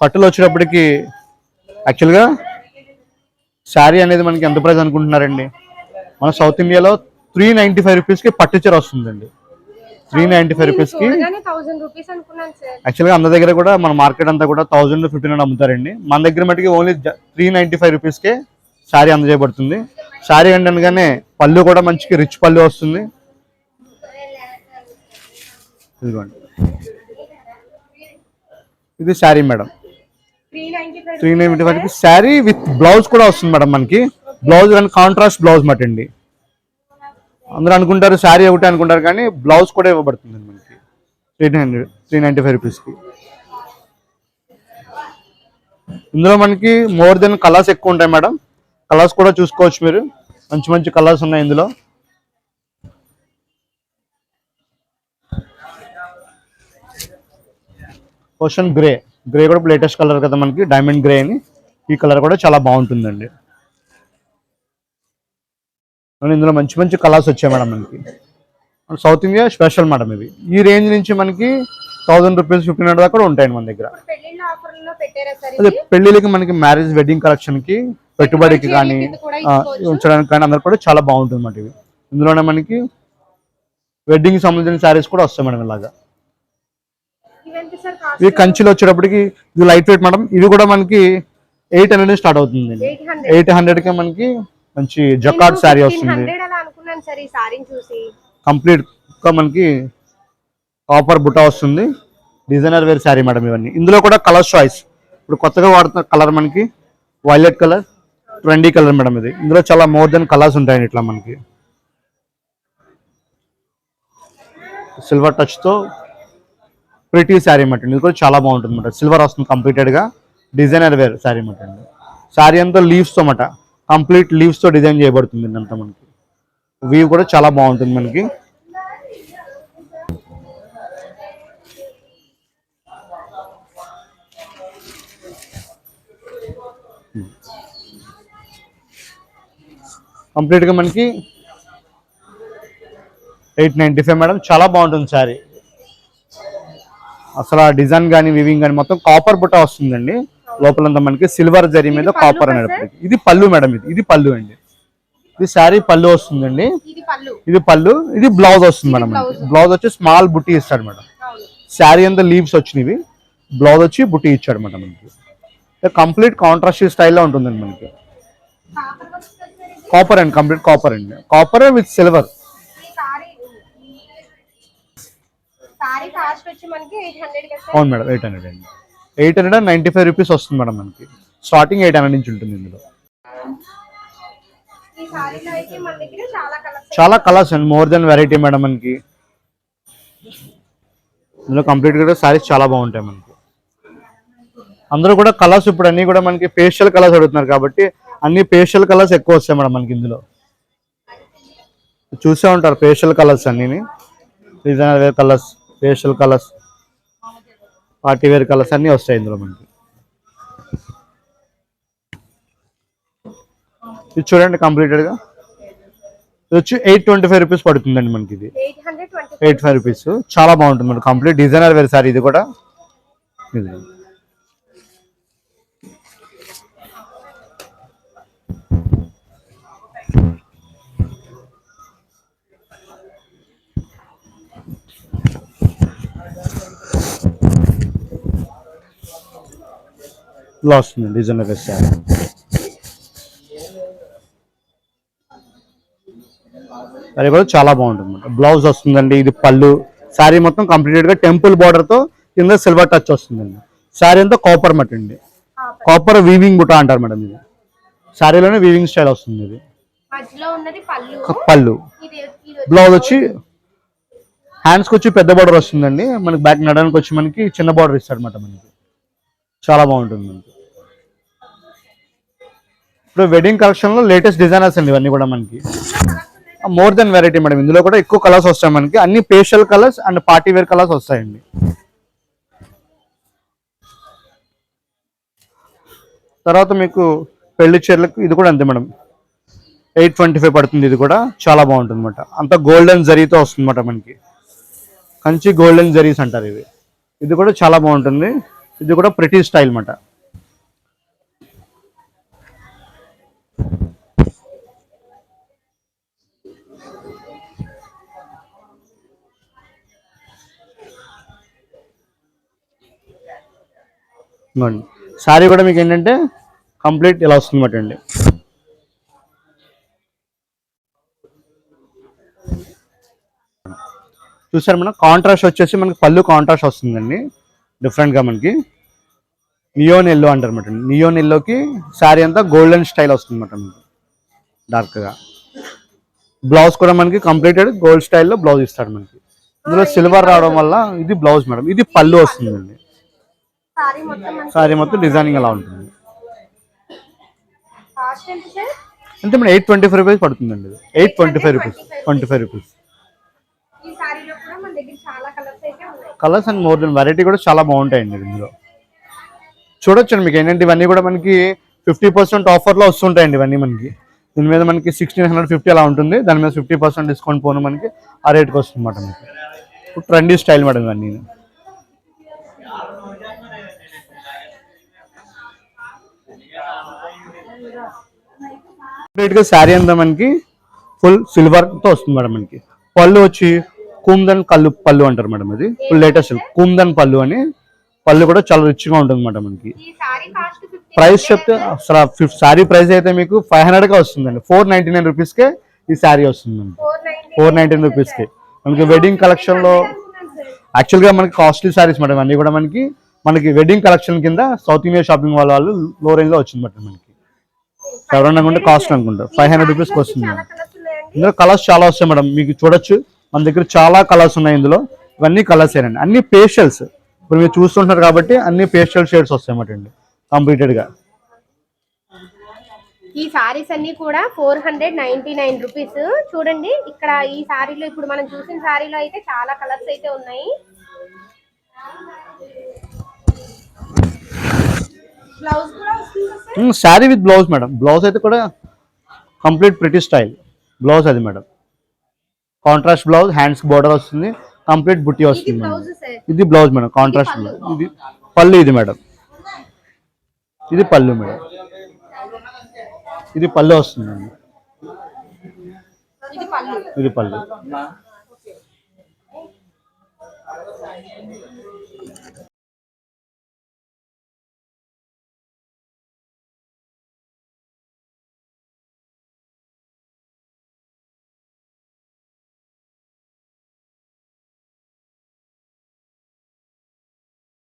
పట్టులో వచ్చేటప్పటికి యాక్చువల్గా శారీ అనేది మనకి ఎంత ప్రైస్ అనుకుంటున్నారండి? మన సౌత్ ఇండియాలో త్రీ నైంటీ ఫైవ్ రూపీస్కి పట్టు చీర వస్తుందండి. త్రీ నైంటీ ఫైవ్ రూపీస్కి యాక్చువల్గా అందరి దగ్గర కూడా మన మార్కెట్ అంతా కూడా థౌజండ్ ఫిఫ్టీన్ హండ్రెడ్ అమ్ముతారండి. మన దగ్గర మటుకి ఓన్లీ త్రీ నైంటీ ఫైవ్ రూపీస్కే శారీ అందజేయబడుతుంది. శారీ అనగానే పళ్ళు కూడా మంచిగా రిచ్ పళ్ళు వస్తుంది. ఇదిగోండి. ఇది sari madam. Three ninety five sari with blouse కూడా వస్తుంది మేడం మనకి. బ్లౌజ్ కానీ కాంట్రాస్ట్ బ్లౌజ్ మాట అండి అందరూ అనుకుంటారు శారీ ఒకటి అనుకుంటారు కానీ బ్లౌజ్ కూడా ఇవ్వబడుతుంది మనకి. Three hundred three ninety five రూపీస్కి ఇందులో మనకి మోర్ దెన్ కలర్స్ ఎక్కువ ఉంటాయి మేడం. కలర్స్ కూడా చూసుకోవచ్చు మీరు. మంచి మంచి కలర్స్ ఉన్నాయి ఇందులో. ఓషన్ గ్రే గ్రే కూడా లేటెస్ట్ కలర్ కదా మనకి డైమండ్ గ్రే అని. ఈ కలర్ కూడా చాలా బాగుంటుందండి. ఇందులో మంచి మంచి కలర్స్ వచ్చాయి మేడం మనకి. సౌత్ ఇండియా స్పెషల్ మేడం ఇవి. ఈ రేంజ్ నుంచి మనకి థౌసండ్ రూపీస్ ఫిఫ్టీన్ హండ్రెడ్ దాకా కూడా ఉంటాయండి మన దగ్గర. అదే ఇది? పెళ్ళిళ్ళకి మనకి మ్యారేజ్ వెడ్డింగ్ కలెక్షన్కి పెట్టుబడికి కానీ. ఉంచడానికి కానీ అందరు కూడా చాలా బాగుంటుంది అన్నమాట ఇవి. ఇందులోనే మనకి వెడ్డింగ్ సంబంధించిన శారీస్ కూడా వస్తాయి మేడం ఇలాగా. ఇవి కంచిలో వచ్చేటప్పటికి ఇది లైట్ వెయిట్ మేడం ఇది కూడా మనకి ఎయిట్ హండ్రెడ్ స్టార్ట్ అవుతుంది ఎయిట్ హండ్రెడ్కి మనకి మంచి జకాట్ శారీ వస్తుంది. కంప్లీట్గా మనకి కాపర్ బుట్ట వస్తుంది. డిజైనర్ వేర్ శారీ మేడం ఇవన్నీ. ఇందులో కూడా కలర్ చాయిస్ ఇప్పుడు కొత్తగా వాడుతున్న కలర్ మనకి violet colour trendy colour madam ఇది. ఇందులో చాలా మోర్ దెన్ కలర్స్ ఉంటాయండి ఇట్లా మనకి. సిల్వర్ టచ్తో ప్రిటీ శారీ అన్నమాట ఇది కూడా చాలా బాగుంటుంది అనమాట సిల్వర్ వస్తుంది కంప్లీటెడ్గా డిజైనర్ వేర్ శారీ అన్నమాట శారీ అంతా లీవ్స్తో అన్నమాట. కంప్లీట్ లీవ్స్తో డిజైన్ చేయబడుతుంది అంతా మనకి. వ్యూ కూడా చాలా బాగుంటుంది మనకి. కంప్లీట్గా మనకి ఎయిట్ నైంటీ ఫైవ్ మేడం చాలా బాగుంటుంది శారీ అసలు ఆ డిజైన్ కానీ వివింగ్ కానీ మొత్తం కాపర్ బుట్ట వస్తుందండి. లోపలంతా మనకి సిల్వర్ జరీ మీద కాపర్ అనేది ఇది పళ్ళు మేడం ఇది. ఇది పళ్ళు అండి. ఇది శారీ పళ్ళు వస్తుందండి. ఇది పళ్ళు. ఇది బ్లౌజ్ వస్తుంది మేడం బ్లౌజ్ వచ్చి స్మాల్ బుట్టి ఇస్తాడు మేడం. శారీ అంతా లీవ్స్ వచ్చినవి. బ్లౌజ్ వచ్చి బుట్టి ఇచ్చాడు మేడం మనకి. కంప్లీట్ కాంట్రాస్ట్ స్టైల్లో ఉంటుందండి మనకి. కాపర్ అండి కంప్లీట్ కాపర్ అండి. కాపర్ విత్ సిల్వర్ ఈ సారీ సారీ కాస్ట్ వచ్చి మనకి ఎయిట్ హండ్రెడ్ అవును మేడం ఎయిట్ హండ్రెడ్ అండి. Eight hundred and ninety five rupees వస్తుంది మేడం మనకి. స్టార్టింగ్ ఎయిట్ హండ్రెడ్ నుంచి ఉంటుంది ఇందులో. ఈ సారీలో అయితే మన దగ్గర చాలా కలర్స్ చాలా కలర్స్ అండి మోర్ దెన్ వెరైటీ మేడం మనకి. ఇందులో కంప్లీట్గా సారీస్ చాలా బాగుంటాయి మనకి. అందరూ కూడా కలర్స్ ఇప్పుడు అన్ని కూడా మనకి పేస్టల్ కలర్స్ అడుగుతున్నారు కాబట్టి అన్ని పేస్టల్ కలర్స్ ఎక్కువ వస్తాయి మేడం మనకి ఇందులో. చూసే ఉంటారు పేస్టల్ కలర్స్ అన్ని designer colours pastel colours party wear colours అన్నీ వస్తాయి ఇందులో మనకి. ఇది చూడండి కంప్లీటెడ్గా ఇది వచ్చి ఎయిట్ ట్వంటీ ఫైవ్ రూపీస్ పడుతుందండి మనకి ఇది. ఎయిట్ ఫైవ్ రూపీస్ చాలా బాగుంటుంది మనకి. కంప్లీట్ డిజైనర్ వేర్ సార్ ఇది కూడా. ఇది. ఇలా వస్తుంది సార్ అది కూడా చాలా బాగుంటుంది. బ్లౌజ్ వస్తుందండి ఇది పళ్ళు. శారీ మొత్తం కంప్లీటెడ్గా టెంపుల్ బార్డర్తో కింద సిల్వర్ టచ్ వస్తుందండి. శారీ అంతా కాపర్ మట్ అండి. కాపర్ వీవింగ్ బుట్ట అంటారు మేడం ఇది. శారీలోనే వీవింగ్ స్టైల్ వస్తుంది ఇది. పళ్ళు. బ్లౌజ్ వచ్చి హ్యాండ్స్కి వచ్చి పెద్ద బార్డర్ వస్తుందండి. మనకి బ్యాక్ నడడానికి వచ్చి మనకి చిన్న బార్డర్ ఇస్తాడు అనమాట మనకి. చాలా బాగుంటుంది. మనకి ఇప్పుడు వెడ్డింగ్ కలెక్షన్లో లేటెస్ట్ డిజైనర్స్ అండి ఇవన్నీ కూడా మనకి. మోర్ దెన్ వెరైటీ మేడం ఇందులో కూడా ఎక్కువ కలర్స్ వస్తాయి మనకి. అన్ని pastel colours and party wear colours వస్తాయండి. తర్వాత మీకు పెళ్ళి చీరలకు ఇది కూడా అంతే మేడం ఎయిట్ ట్వంటీ ఫైవ్ పడుతుంది ఇది కూడా. చాలా బాగుంటుంది అనమాట అంత గోల్డెన్ జరీతో వస్తుంది అనమాట మనకి. కంచి గోల్డెన్ జరీస్ అంటారు ఇవి. ఇది కూడా చాలా బాగుంటుంది. ఇది కూడా ప్రిటీ స్టైల్ అనమాట సారీ శారీ కూడా మీకు ఏంటంటే కంప్లీట్ ఇలా వస్తుంది అన్నమాట అండి. చూసారు మనం కాంట్రాస్ట్ వచ్చేసి మనకి పళ్ళు కాంట్రాస్ట్ వస్తుందండి. డిఫరెంట్గా మనకి నియోన్ ఎల్లో అంటారు అనమాట నియోన్ ఎల్లోకి శారీ అంతా గోల్డెన్ స్టైల్ వస్తుంది అనమాట మీకు డార్క్గా బ్లౌజ్ కూడా మనకి కంప్లీటెడ్ గోల్డ్ స్టైల్లో బ్లౌజ్ ఇస్తాడు మనకి. ఇందులో సిల్వర్ రావడం వల్ల ఇది బ్లౌజ్ మేడం. ఇది పళ్ళు వస్తుందండి. సారీ మొత్తం మనకి శారీ మొత్తం డిజైనింగ్ అలా ఉంటుంది. అంటే మనం ఎయిట్ ట్వంటీ ఫైవ్ రూపీస్ పడుతుందండి eight twenty five rupees twenty five rupees ఈ సారీలో కూడా మన దగ్గర చాలా కలర్స్ అయితే ఉన్నాయి colours and more then variety కూడా చాలా బాగుంటాయండి ఇందులో. చూడొచ్చండి మీకు ఏంటంటే ఇవన్నీ కూడా మనకి ఫిఫ్టీ పర్సెంట్ ఆఫర్లో వస్తుంటాయండి ఇవన్నీ మనకి. దీని మీద మనకి సిక్స్టీన్ హండ్రెడ్ ఫిఫ్టీ అలా ఉంటుంది. దాని మీద ఫిఫ్టీ పర్సెంట్ డిస్కౌంట్ పోను మనకి. ఆ రేట్కి వస్తుంది అన్నమాట మీకు ట్రెండీ స్టైల్ మేడం ఇవన్నీ. రేట్గా శారీ అంతా మనకి ఫుల్ సిల్వర్తో వస్తుంది మేడం మనకి. పళ్ళు వచ్చి కుందన్ కళ్ళు పళ్ళు అంటారు మేడం అది. ఫుల్ లేటెస్ట్ కుందన్ పళ్ళు అని. పళ్ళు కూడా చాలా రిచ్గా ఉంటుంది మేడం మనకి. ప్రైస్ చెప్తే అసలు శారీ ప్రైస్ అయితే మీకు ఫైవ్ హండ్రెడ్గా వస్తుందండి. ఫోర్ నైన్టీ నైన్ రూపీస్ కే ఈ శారీ వస్తుంది మనకి ఫోర్ నైన్టీ ఫోర్ నైన్టీ రూపీస్కి. మనకి వెడ్డింగ్ కలెక్షన్లో యాక్చువల్గా మనకి కాస్ట్లీ సారీస్ మేడం అన్ని కూడా మనకి మనకి వెడ్డింగ్ కలెక్షన్ కింద సౌత్ ఇండియా షాపింగ్ వాళ్ళ వాళ్ళు లో రేంజ్లో వచ్చింది మేడం మనకి. హండ్రెడ్ కాస్ట్ అనుకుంటా. ఫైవ్ హండ్రెడ్ రూపీస్ వస్తుంది. ఇందులో కలర్స్ చాలా వస్తాయి మేడం. మీకు చూడొచ్చు. మన దగ్గర చాలా కలర్స్ ఉన్నాయి ఇందులో. ఇవన్నీ కలర్స్ ఏనండి అన్ని పేస్టల్స్ ఇప్పుడు మీరు చూస్తుంటారు కాబట్టి అన్ని పేస్టల్ షేడ్స్ వస్తాయి అన్నమాట అండి. కంప్లీటెడ్గా. ఈ సారీస్ అన్ని కూడా four hundred ninety nine rupees చూడండి ఇక్కడ ఈ సారీలో ఇప్పుడు మనం చూసిన సారీలో అయితే చాలా కలర్స్ అయితే ఉన్నాయి. బ్లౌజ్ కూడా వస్తుంది sir sari with blouse madam blouse అయితే కూడా కంప్లీట్ ప్రిటీ స్టైల్ బ్లౌజ్ అది madam contrast blouse hands border వస్తుంది. కంప్లీట్ బుట్టి వస్తుంది ఇది బ్లౌజ్ మేడం కాంట్రాస్ట్ బ్లౌజ్ ఇది పళ్ళు ఇది మేడం ఇది పళ్ళు మేడం ఇది పళ్ళు వస్తుంది మేడం ఇది పళ్ళు. ఇది పళ్ళు.